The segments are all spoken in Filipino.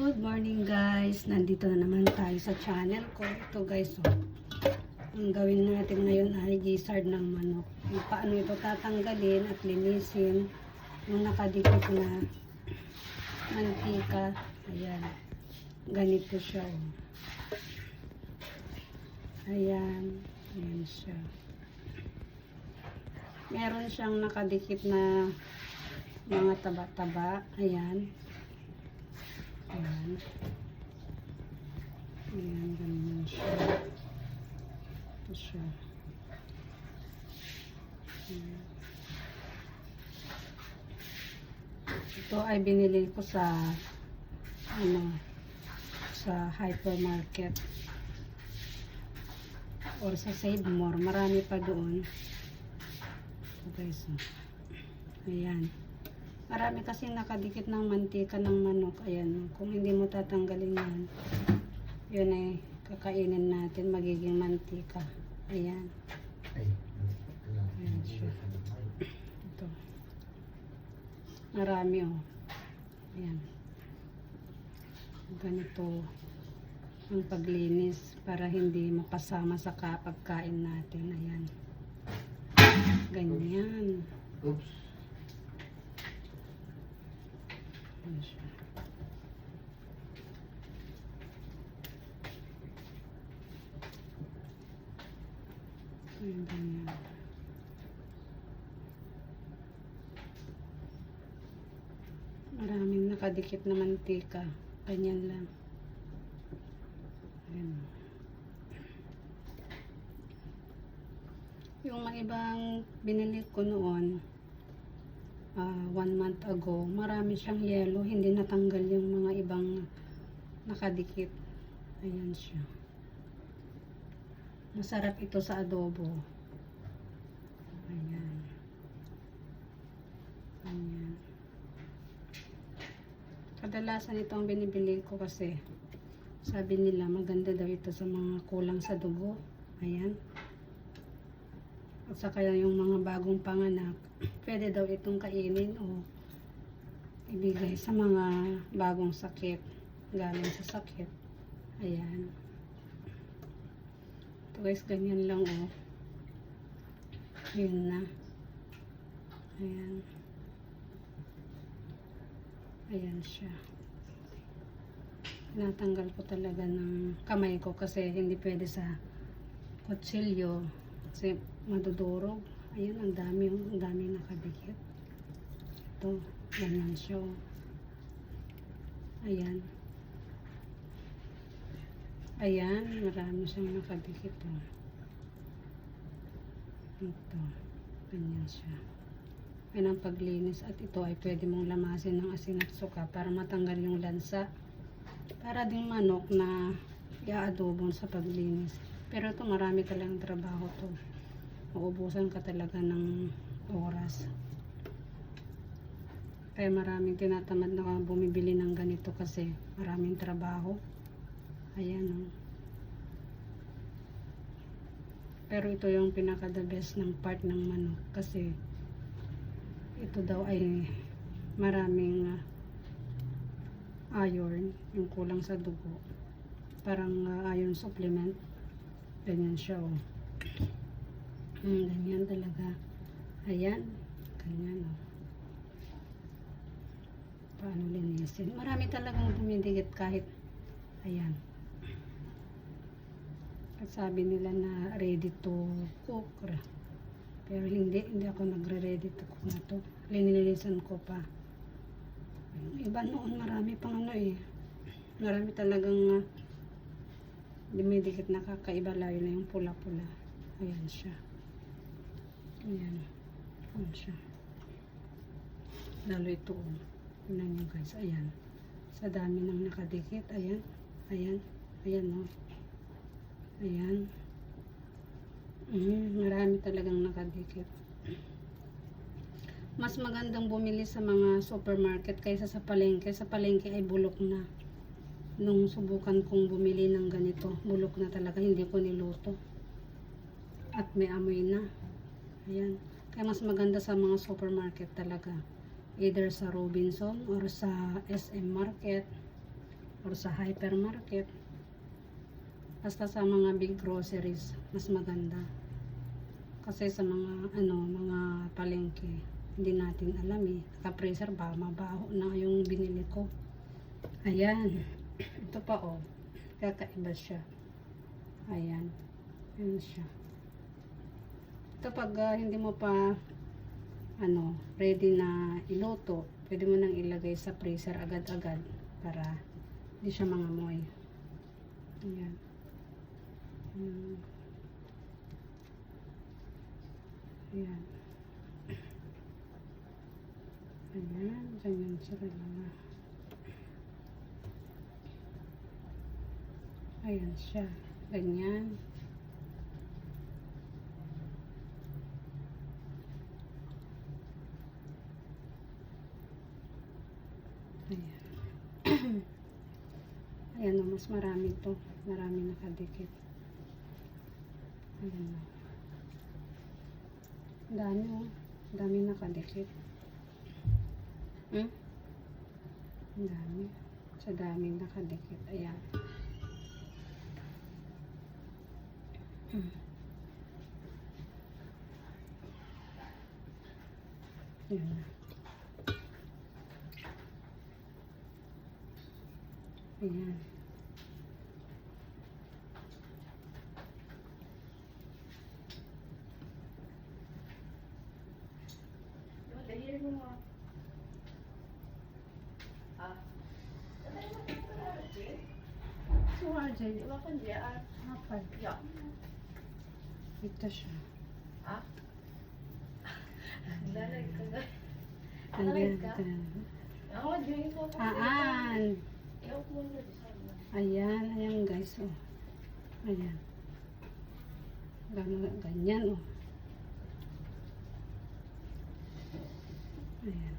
Good morning guys! Nandito na naman tayo sa channel ko. Ito guys, oh. ang gawin natin ngayon ay gizzard ng manok. Paano ito tatanggalin at linisin yung nakadikit na mantika. Ayan. Ganito siya. Oh. Ayan. Ayan siya. Meron siyang nakadikit na mga taba-taba. Ayan. Ayan. Ayan, ganyan siya. Ito siya. Ayan. Ito ay binili ko sa ano sa hypermarket or sa Save More. Marami pa doon. Ito guys. oh. Ayan. Marami kasi nakadikit ng mantika ng manok. Ayan, kung hindi mo tatanggalin yan, yun ay kakainin natin, magiging mantika. Ayan, Ay, Ayan siya. ito. Marami oh. Ayan. Ganito ang paglinis para hindi mapasama sa kapagkain natin. Ayan. Ganyan. Oops. Ayan siya. Ayan, ganyan. Maraming nakadikit na mantika. Ganyan lang. Ayan. Yung mga ibang binili ko noon, ah, one month ago, marami siyang yellow, hindi natanggal yung mga ibang nakadikit. Ayan siya. Masarap ito sa adobo. Ayan. Ayan. Kadalasan ito ang binibili ko kasi sabi nila maganda daw ito sa mga kulang sa dugo. Ayan. At saka yung mga bagong panganak, pwede daw itong kainin o ibigay sa mga bagong sakit, galing sa sakit. Ayan. Ito guys, ganyan lang oh. Yun na. Ayan. Ayan siya. Natanggal ko talaga ng kamay ko kasi hindi pwede sa kutsilyo kasi madudurog. Ayun, ang dami, oh. ang dami nakadikit. Ito, ganyan siya. oh. Ayan. Ayan, marami siyang nakadikit. Oh. Ito, ganyan siya. Yan ang paglinis at ito ay pwede mong lamasin ng asin at suka para matanggal yung lansa. Para ding manok na iaadobon sa paglinis. Pero ito marami talagang trabaho to. Mauubusan ka talaga ng oras. Kaya maraming tinatamad na bumibili ng ganito kasi maraming trabaho. Ayan o. Pero ito yung pinaka the best ng part ng manok kasi ito daw ay maraming ah, iron, yung kulang sa dugo. Parang ah, iron supplement. Ganyan siya oh. Hmm, ganyan talaga. Ayan. Ganyan oh. Paano linisin? Marami talagang dumidikit kahit ayan. At sabi nila na ready to cook. Pero hindi, hindi ako nagre-ready to cook na to. Linilisan ko pa. Iba noon marami pang ano eh. Marami talagang uh, dumidikit na kakaiba layo na yung pula-pula. Ayan siya. Ayan. Ayan siya. Lalo ito oh. Tingnan nyo guys. Ayan. Sa dami ng nakadikit. Ayan. Ayan. Ayan oh. Ayan. Mm, marami talagang nakadikit. Mas magandang bumili sa mga supermarket kaysa sa palengke. Sa palengke ay bulok na. Nung subukan kong bumili ng ganito, bulok na talaga. Hindi ko niluto. At may amoy na. Ayan. Kaya mas maganda sa mga supermarket talaga. Either sa Robinson or sa SM Market. or sa hypermarket. Basta sa mga big groceries, mas maganda. Kasi sa mga ano, mga palengke, hindi natin alam eh. Naka-freezer ba, mabaho na yung binili ko. Ayan. Ito pa oh. Kakaiba siya. Ayan. Ayan siya. Ito pag ah, hindi mo pa ano, ready na iluto, pwede mo nang ilagay sa freezer agad-agad para hindi siya mangamoy. Ayan. Hmm. Ayan. Ayan, ganyan siya ganyan. Ayan siya. Ganyan. Ayan. Ayan mas marami to. Marami nakadikit. Ayan o. Dami o. Ang Dami nakadikit. Hmm? Dami. Sa daming nakadikit. Ayan. Hmm. Ayan. Ayan. So, RJ, hapad. Ito siya. Ayan. Aan. Ayan, ayan guys, oh. Ayan. Gan- Ganyan, oh. Ayan.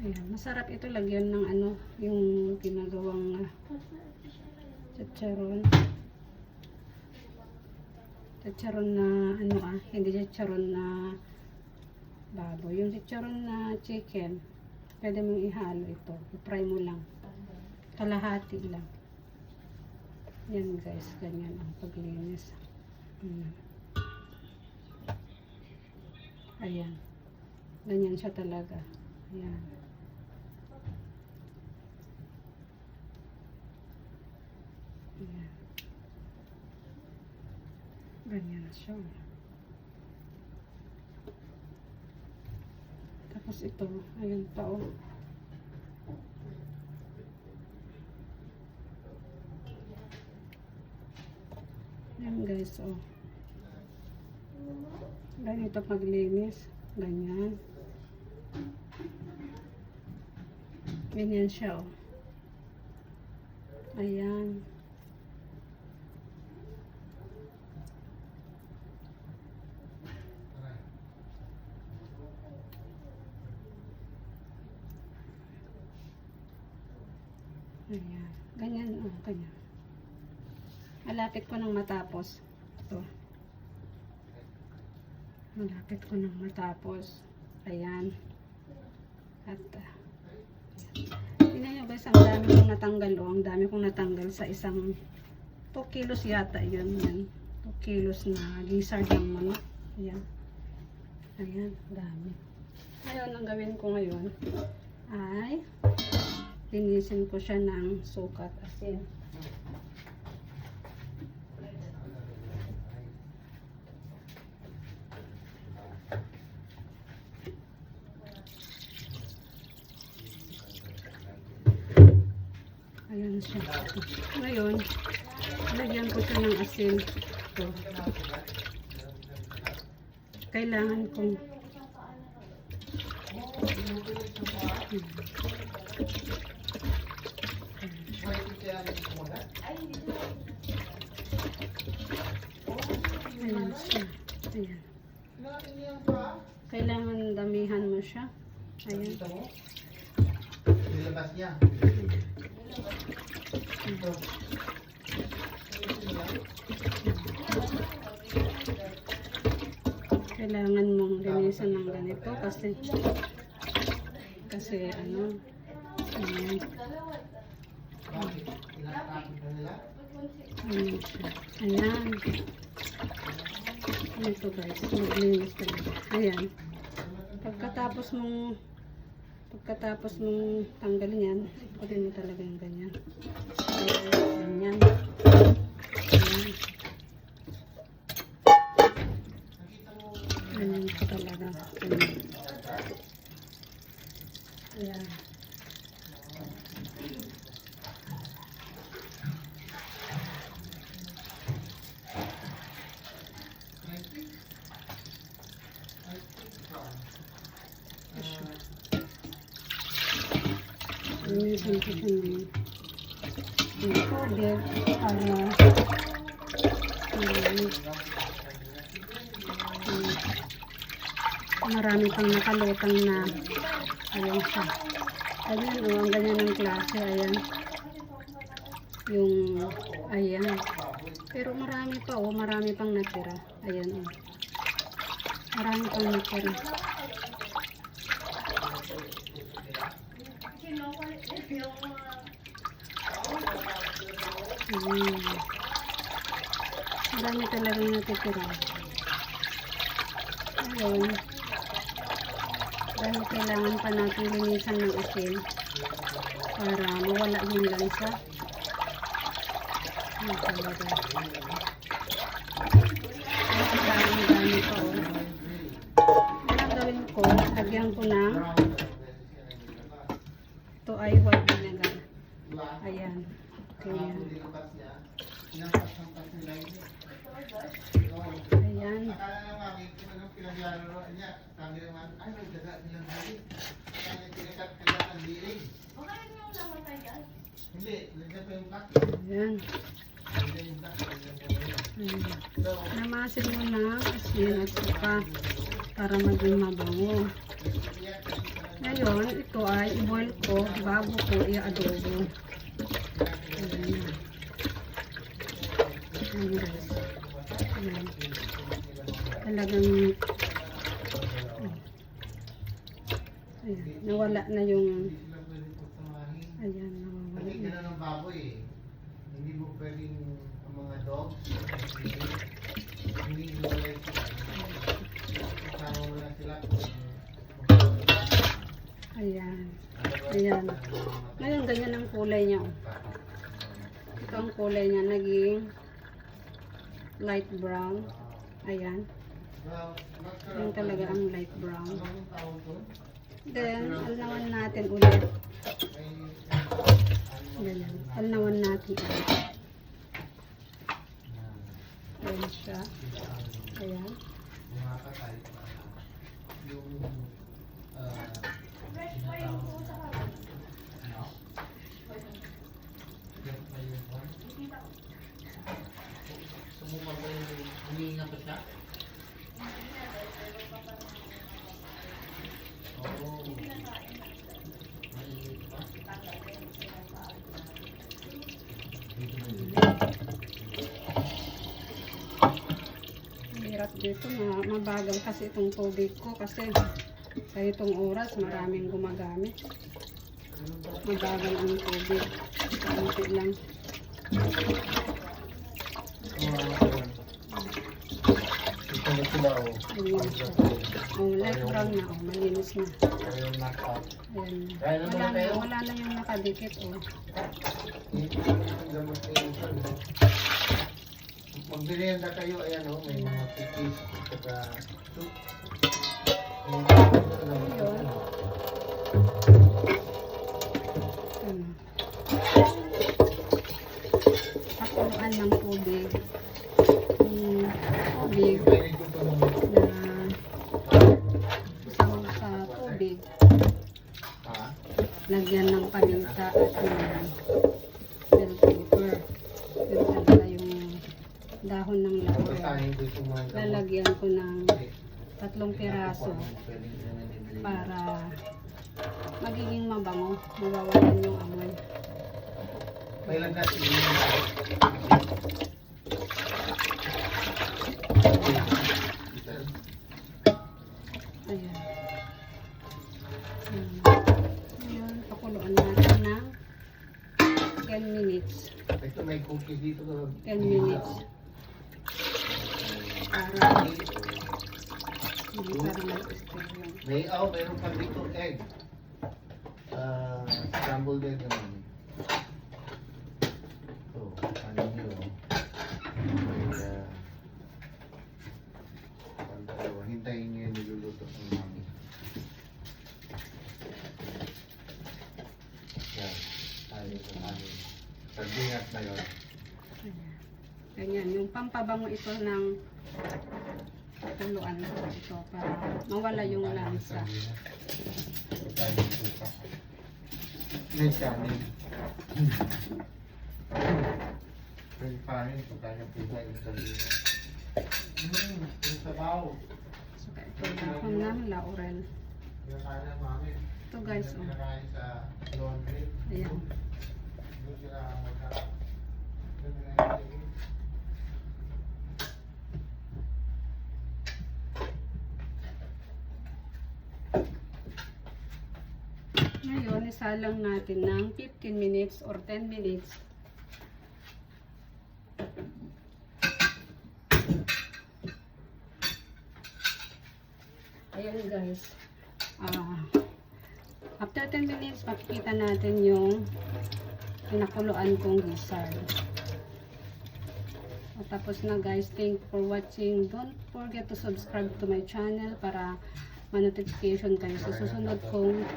Ayan, masarap ito lagyan ng ano, yung ginagawang uh, chicharon. Chicharon na ano ah, hindi chicharon na baboy. Yung chicharon na chicken, pwede mong ihalo ito. I-fry mo lang. Kalahati lang. Yan guys, ganyan ang paglinis. Mm. Ayan. Ganyan siya talaga. Ayan. Ayan. Ganyan na siya. Tapos ito, ayun pa oh. Yan guys, oh. Ganito paglinis. Ganyan. Ganyan siya, oh. Ayan. Ayan. Ganyan, oh, ganyan. Malapit ko nang matapos. Ito. Malapit ko nang matapos. Ayan. At, uh, Tingnan nyo guys, ang dami kong natanggal, oh. Ang dami kong natanggal sa isang 2 kilos yata yun. Yan. 2 kilos na gizzard ng manok. Ayan. Ayan, dami. Ngayon, ang gawin ko ngayon ay linisin ko siya ng sukat asin. Ayan siya. Ngayon, lagyan ko siya ng asin. Ito. Kailangan kong Kailangan damihan mo siya. Ayan. Nilabas niya. Ito. Kailangan mong linisan ng ganito kasi kasi ano nila? Ayan siya. Ayan. Ito guys, maglinis talaga. Ayan. Pagkatapos mong pagkatapos mong tanggalin yan, ikutin mo talaga yung ganyan. Ayan. Ganyan. Ayan. Ganyan ko talaga. Ganyan. Ayan. Linisan ko siya ng ng tubig para malinis. Mm. marami pang nakalutang na ayan siya. Ayan o, ang ganyan ng klase. Ayan. Yung, ayan. Pero marami pa o, marami pang natira. Ayan o. Marami pang natira. Mm. Marami talagang natitira. Ayun. Dahil kailangan pa natin linisan ng asin para mawala yung lansa. Ano talaga. Ang dami-dami pa oh. Ang gawin ko, lagyan ko ng ito ay white vinegar. Ayan. Ayan. Ayan. Ayan. Namasin mo na asin at saka para maging mabango. Ngayon, ito ay i-boil ko bago ko i-adobo. Ayan na. Ayan guys. Ayan. Talagang Ayan. Nawala na yung. Ayan, nawawala na. ang baboy eh. Hindi mo pwedeng ang mga dogs, hindi mo. Kasama mo lang sila Ayan. Ayan. Ngayon, ganyan ang kulay niya. oh. Ito ang kulay niya. Naging light brown. Ayan. Yan talaga ang light brown. Then, alnawan natin ulit. Ganyan. Alnawan natin ulit. Ayan siya. Ayan. Sumuka ba yung huminga pa siya? Hirap dito. Ma mabagal kasi itong tubig ko kasi sa itong oras maraming gumagamit. Mabagal ang tubig. Kaunti lang. Ito na oh. Siya. Oh, light brown na. Oh, malinis na. Ayun, knockout. Ayan. Na Wala na, wala na yung nakadikit. Oh. Magbirienda kayo, ayan o, may mga cookies, saka soup. Ayun. Ayun. Ano. Pakuluan ng tubig. Yung tubig Pwede ko ito ng- na isang sa tubig. Ha? Lagyan ng paminta at ng bell pepper. Yun talaga yung dahon ng laurel. Basahin ko itong mga gamot. Lalagyan ko ng Kasi, tatlong para magiging mabango. Mawawalan yung amoy. May lagas yun. Ayan. Ayan. Ayan, natin. 10 minutes. Ito may cookies dito. 10 minutes. Para hindi para mag-stick lang. May, oh, meron pa dito egg. Ah, scrambled egg naman. Ito, ano nyo. May, ah, pag- hintayin nyo yung niluluto ng mami. Yan. Tayo sa amin. Sardinas na yun. Ganyan, yung pampabango ito ng tuluan ko ito para mawala yung lansa. May kanin. May kanin, pagkanya pusa yung sardinas. Hmm, yung sabaw. So, ito laurel. Kinakain ng mami. Ito guys, oh. Laundry. Ayan. Doon sila magharap. Doon nila ilalagay. Ngayon, isalang natin ng 15 minutes or 10 minutes. Ayan guys. Ah, after 10 minutes, makikita natin yung pinakuluan kong. At tapos na guys, thank for watching. Don't forget to subscribe to my channel para ma-notification kayo sa susunod kong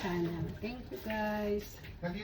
channel. Thank you guys.